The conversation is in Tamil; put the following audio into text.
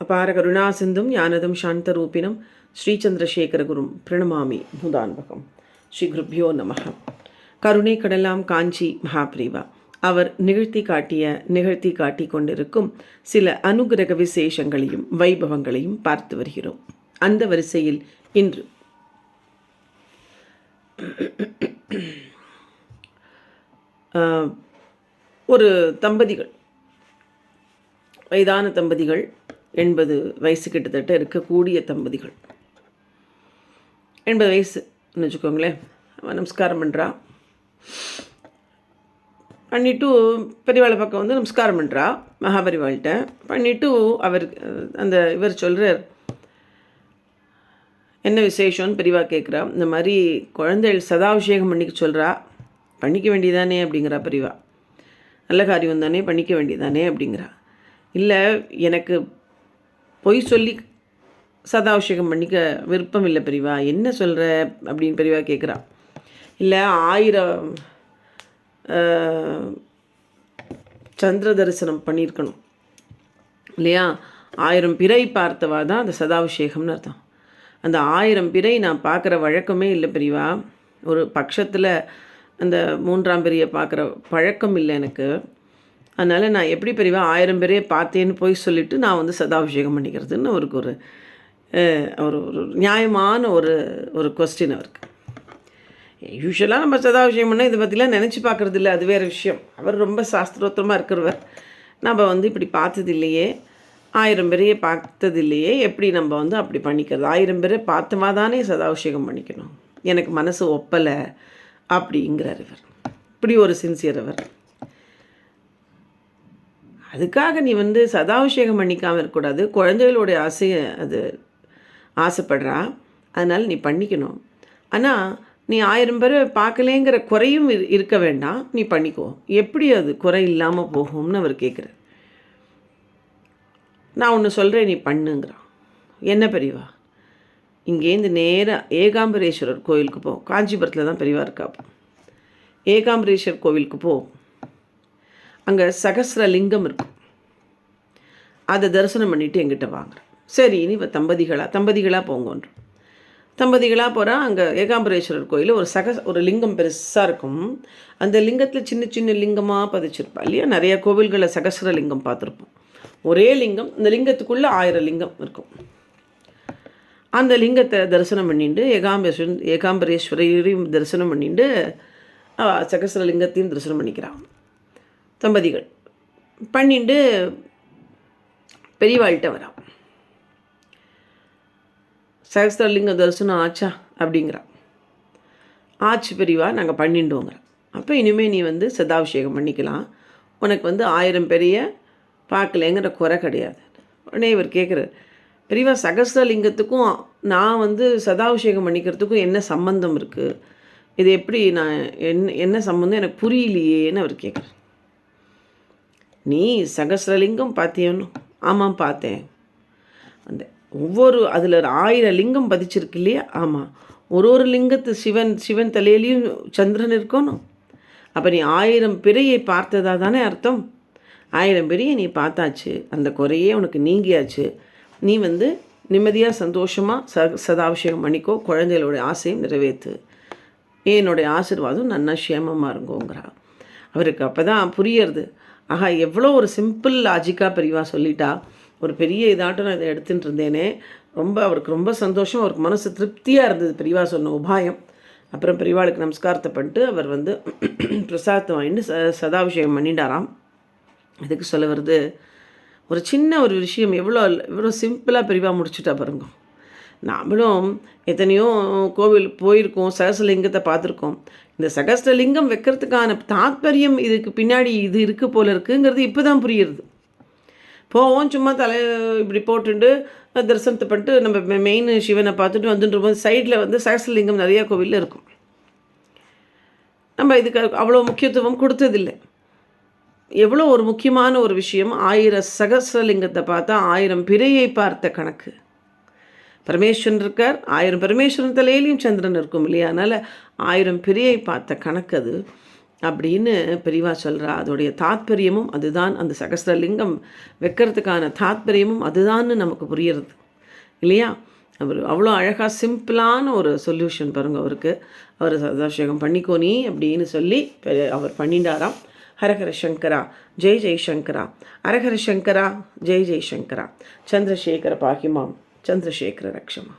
அபார கருணாசிந்தும் ஞானதம் சாந்தரூபிணம் ஸ்ரீச்சந்திரசேகரகுரும் பிரணமாமி முதான்பகம் ஸ்ரீ குருப்யோ நமக. கருணை கடலாம் காஞ்சி மகாபிரிவா. அவர் நிகழ்த்தி காட்டிய நிகழ்த்தி காட்டி கொண்டிருக்கும் சில அனுகிரக விசேஷங்களையும் வைபவங்களையும் பார்த்து வருகிறோம். அந்த வரிசையில் இன்று ஆஹ், ஒரு தம்பதிகள் வயதான தம்பதிகள் எண்பது வயசு கிட்டத்தட்ட இருக்கக்கூடிய தம்பதிகள். எண்பது வயசுன்னு வச்சுக்கோங்களேன். அவன் நமஸ்காரம் பண்ணுறா பண்ணிட்டு பெரியவாளை பக்கம் வந்து நமஸ்காரம் பண்ணுறா மகாபரிவாள்கிட்ட. பண்ணிவிட்டு அவர் அந்த இவர் சொல்கிறார் என்ன விசேஷம்னு பெரியவா கேட்குறா இந்த மாதிரி குழந்தைகள் சதாபிஷேகம் பண்ணிக்க சொல்கிறா பண்ணிக்க வேண்டியதானே? அப்படிங்கிறா பெரியவா. நல்ல காரியம் தானே பண்ணிக்க வேண்டியதானே? அப்படிங்கிறா. இல்லை எனக்கு பொய் சொல்லி சதாபிஷேகம் பண்ணிக்க விருப்பம் இல்லை பெரியவா. என்ன சொல்கிற அப்படின்னு பெரியவா கேட்குறா. இல்லை ஆயிரம் சந்திர தரிசனம் பண்ணியிருக்கணும். இல்லையா? ஆயிரம் பிறை பார்த்தவா தான் அந்த சதாபிஷேகம்னு அர்த்தம். அந்த ஆயிரம் பிறை நான் பார்க்குற வழக்கமே இல்லை பெரியவா. ஒரு பட்சத்தில் அந்த மூன்றாம் பிறையை பார்க்குற பழக்கம் இல்லை எனக்கு. அதனால் நான் எப்படி பெரியவா ஆயிரம் பேரே பார்த்தேன்னு போய் சொல்லிவிட்டு நான் வந்து சதாபிஷேகம் பண்ணிக்கிறதுன்னு அவருக்கு ஒரு ஒரு ஒரு நியாயமான ஒரு ஒரு கொஸ்டின் அவருக்கு. யூஸ்வலாக நம்ம சதாபிஷேகம் பண்ணால் இதை பற்றிலாம் நினச்சி பார்க்குறது இல்லை அது வேறு விஷயம். அவர் ரொம்ப சாஸ்திரோத்தமாக இருக்கிறவர். நம்ம வந்து இப்படி பார்த்தது இல்லையே ஆயிரம் பேரையே பார்த்தது இல்லையே எப்படி நம்ம வந்து அப்படி பண்ணிக்கிறது? ஆயிரம் பேரை பார்த்தமா தானே சதாபிஷேகம் பண்ணிக்கணும்? எனக்கு மனசு ஒப்பலை அப்படிங்கிறார் இவர். இப்படி ஒரு சின்சியர் அவர். அதுக்காக நீ வந்து சதாபிஷேகம் பண்ணிக்காமல் இருக்கக்கூடாது. குழந்தைகளுடைய ஆசையை அது ஆசைப்படுறா. அதனால் நீ பண்ணிக்கணும். ஆனால் நீ ஆயிரம் பேரை பார்க்கலேங்கிற குறையும் இரு- இருக்க வேண்டாம். நீ பண்ணிக்கோ. எப்படி அது குறை இல்லாமல் போகும்னு அவர் கேட்குறார் நான் ஒன்று சொல்கிறேன் நீ பண்ணுங்கிறான். என்ன பெரியவா? இங்கேருந்து நேராக ஏகாம்பரேஸ்வரர் கோயிலுக்கு போ. காஞ்சிபுரத்தில் தான் பெரியவா இருக்காப்போ ஏகாம்பரேஸ்வர் ஏகாம்பரேஸ்வரர் கோவிலுக்கு போ. அங்கே சகஸ்ர லிங்கம் இருக்கும் அதை தரிசனம் பண்ணிட்டு எங்கிட்ட வாங்குறேன் சரி இனி தம்பதிகளாக தம்பதிகளாக போங்கன்றோம் தம்பதிகளாக போகிறா அங்கே ஏகாம்பரேஸ்வரர் கோயில் ஒரு சக ஒரு லிங்கம் பெருசாக இருக்கும். அந்த லிங்கத்தில் சின்ன சின்ன லிங்கமாக பதிச்சிருப்பா இல்லையா? நிறைய கோவில்களில் சகஸ்ர லிங்கம் பார்த்துருப்போம். ஒரே லிங்கம் இந்த லிங்கத்துக்குள்ளே ஆயிரம் லிங்கம் இருக்கும். அந்த லிங்கத்தை தரிசனம் பண்ணிட்டு ஏகாம்பரேஸ்வரன் ஏகாம்பரேஸ்வரையும் தரிசனம் பண்ணிட்டு சகசிர லிங்கத்தையும் தரிசனம் பண்ணிக்கிறான் தம்பதிகள். பண்ணிட்டு பெரியவாள்கிட்ட வரான். சகஸ்திரலிங்க தரிசனம் ஆச்சா? அப்படிங்கிறா ஆச்சு பெரியவா நாங்கள் பண்ணிட்டோங்கிறோம் அப்போ இனிமேல் நீ வந்து சதாபிஷேகம் பண்ணிக்கலாம். உனக்கு வந்து ஆயிரம் பெரிய பார்க்கலைங்கிற குறை கிடையாது. உடனே இவர் கேட்குறாரு பெரியவா சகஸ்திரலிங்கத்துக்கும் நான் வந்து சதாபிஷேகம் பண்ணிக்கிறதுக்கும் என்ன சம்பந்தம் இருக்குது இது எப்படி நான் என்ன என்ன சம்மந்தம் எனக்கு புரியலையேன்னு அவர் கேட்குறாரு நீ சகஸ்ரலிங்கம் பார்த்தியோன்னு ஆமாம் பார்த்தேன். அந்த ஒவ்வொரு அதில் ஆயிரம் லிங்கம் பதிச்சிருக்கு இல்லையா? ஆமாம் ஒரு ஒரு லிங்கத்து சிவன் சிவன் தலையிலையும் சந்திரன் இருக்கணும். அப்போ நீ ஆயிரம் பிறையை பார்த்ததா தானே அர்த்தம்? ஆயிரம் பிறையை நீ பார்த்தாச்சு. அந்த குறையே உனக்கு நீங்கியாச்சு. நீ வந்து நிம்மதியாக சந்தோஷமாக ச சதாபிஷேகம் பண்ணிக்கோ. குழந்தைகளுடைய ஆசையும் நிறைவேற்று என்னுடைய ஆசீர்வாதம் நன்னா சேமமாக இருங்கோங்கிறா அவருக்கு அப்போ தான் புரியறது. ஆஹா எவ்வளோ ஒரு சிம்பிள் லாஜிக்காக பெரியவா சொல்லிட்டா ஒரு பெரிய இதாட்டம் நான் இதை எடுத்துகிட்டு இருந்தேனே ரொம்ப அவருக்கு ரொம்ப சந்தோஷம் அவருக்கு மனசு திருப்தியாக இருந்தது பெரியவா சொன்ன உபாயம். அப்புறம் பெரியவாளுக்கு நமஸ்காரத்தை பண்ணிட்டு அவர் வந்து பிரசாதத்தை வாங்கிட்டு ச சதாபிஷேகம் பண்ணிட்டாராம். இதுக்கு சொல்ல வருது ஒரு சின்ன ஒரு விஷயம் எவ்வளோ எவ்வளோ சிம்பிளாக பெரியவா முடிச்சுட்டா பாருங்க. நாமளும் எத்தனையோ கோவில் போயிருக்கோம் சகசலிங்கத்தை பார்த்துருக்கோம். இந்த சகஸ்ரலிங்கம் வைக்கிறதுக்கான தாத்பரியம் இதுக்கு பின்னாடி இது இருக்குது போல இருக்குங்கிறது இப்போ தான் புரியுறது போவோம் சும்மா தலை இப்படி போட்டுட்டு தரிசனத்தை பண்ணிட்டு நம்ம மெயின் சிவனை பார்த்துட்டு வந்துட்டு போது சைடில் வந்து சகஸ்ரலிங்கம் நிறையா கோவிலில் இருக்கும். நம்ம இதுக்கு அவ்வளோ முக்கியத்துவம் கொடுத்ததில்லை. எவ்வளோ ஒரு முக்கியமான ஒரு விஷயம் ஆயிரம் சகஸ்ரலிங்கத்தை பார்த்தா ஆயிரம் பிறையை பார்த்த கணக்கு. பரமேஸ்வரன் இருக்கார். ஆயிரம் பரமேஸ்வரன் தலையிலையும் சந்திரன் இருக்கும் இல்லையா? அதனால் ஆயிரம் பிறையை பார்த்த கணக்கு அது. அப்படின்னு பெரியவா சொல்கிறா அதோடைய தாத்பரியமும் அதுதான். அந்த சகஸ்ரலிங்கம் வைக்கிறதுக்கான தாத்பரியமும் அதுதான்னு நமக்கு புரியுறது. இல்லையா? அவர் அவ்வளோ அழகாக சிம்பிளான ஒரு சொல்யூஷன் பாருங்கள் அவருக்கு. அவர் சதாபிஷேகம் பண்ணிக்கோனி அப்படின்னு சொல்லி அவர் பண்ணிட்டாராம் ஹரஹர சங்கரா ஜெய் ஜெய் சங்கரா. ஹரஹர சங்கரா ஜெய் ஜெய் சங்கரா. சந்திரசேகர பாகிமாம். சந்திரசேகர ரக்ஷமா